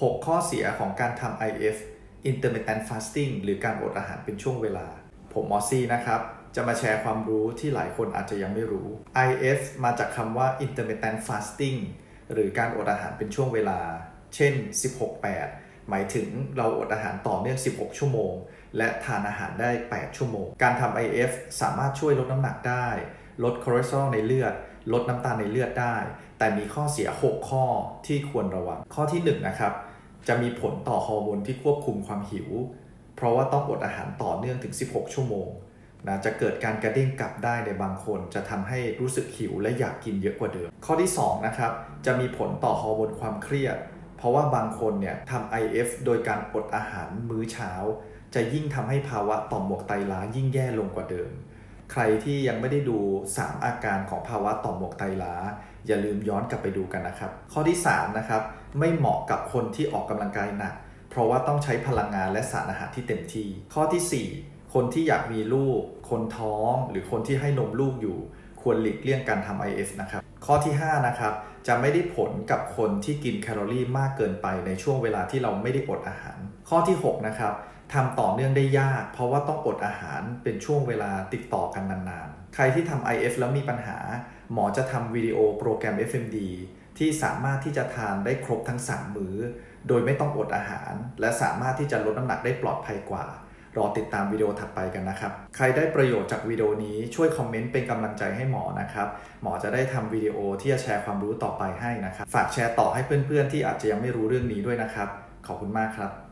6 ข้อเสียของการทำ IF intermittent fasting หรือการอดอาหารเป็นช่วงเวลา ผมมอซี่นะครับ จะมาแชร์ความรู้ที่หลายคนอาจจะยังไม่รู้ IF มาจากคำว่า intermittent fasting หรือการอดอาหารเป็นช่วงเวลา เช่น 16-8 หมายถึงเราอดอาหารต่อเนื่อง 16 ชั่วโมง และทานอาหารได้ 8 ชั่วโมง การทำ IF สามารถช่วยลดน้ำหนักได้ ลดคอเลสเตอรอลในเลือด ลดน้ำตาลในเลือดได้ แต่มีข้อเสีย 6 ข้อที่ควรระวัง ข้อที่1นะครับจะมีผลต่อฮอร์โมนที่ควบคุมความหิว เพราะว่าต้องอดอาหารต่อเนื่องถึง 16 ชั่วโมงนะจะเกิดการกระเด้งกลับได้ในบางคน จะทำให้รู้สึกหิวและอยากกินเยอะกว่าเดิม ข้อที่2นะครับจะมีผลต่อฮอร์โมนความเครียด เพราะว่าบางคนเนี่ยทำ IF โดยการอดอาหารมื้อเช้า จะยิ่งทำให้ภาวะต่อมหมวกไตล้ายิ่งแย่ลงกว่าเดิม ใครที่ยังไม่ได้ดู 3 อาการของภาวะต่อมหมวกไตล้า อย่าลืมย้อนกลับไปดูกันนะครับ ข้อที่3นะครับไม่เหมาะกับคนที่ออกกำลังกายหนัก เพราะว่าต้องใช้พลังงานและสารอาหารที่เต็มที่ ข้อทีสี่ 4 คนที่อยากมีลูก คนท้อง หรือคนที่ให้นมลูกอยู่ ควรหลีกเลี่ยงการทำ IF นะครับข้อที่ 5 นะครับ จะไม่ได้ผลกับคนที่กินแคลอรี่มากเกินไปในช่วงเวลาที่เราไม่ได้อดอาหาร ข้อที่ 6 นะครับ ทำต่อเนื่องได้ยาก เพราะว่าต้องอดอาหารเป็นช่วงเวลาติดต่อกันนานๆ ใครที่ทำ IF แล้วมีปัญหา หมอจะทำวิดีโอโปรแกรม FMD ที่สามารถที่จะทานได้ครบทั้ง 3 มื้อ โดยไม่ต้องอดอาหาร และสามารถที่จะลดน้ำหนักได้ปลอดภัยกว่า รอติดตามวิดีโอถัดไปกันนะครับ ใครได้ประโยชน์จากวิดีโอนี้ช่วยคอมเมนต์เป็นกำลังใจให้หมอนะครับ หมอจะได้ทำวิดีโอที่จะแชร์ความรู้ต่อไปให้นะครับ ฝากแชร์ต่อให้เพื่อนๆที่อาจจะยังไม่รู้เรื่องนี้ด้วยนะครับ ขอบคุณมากครับ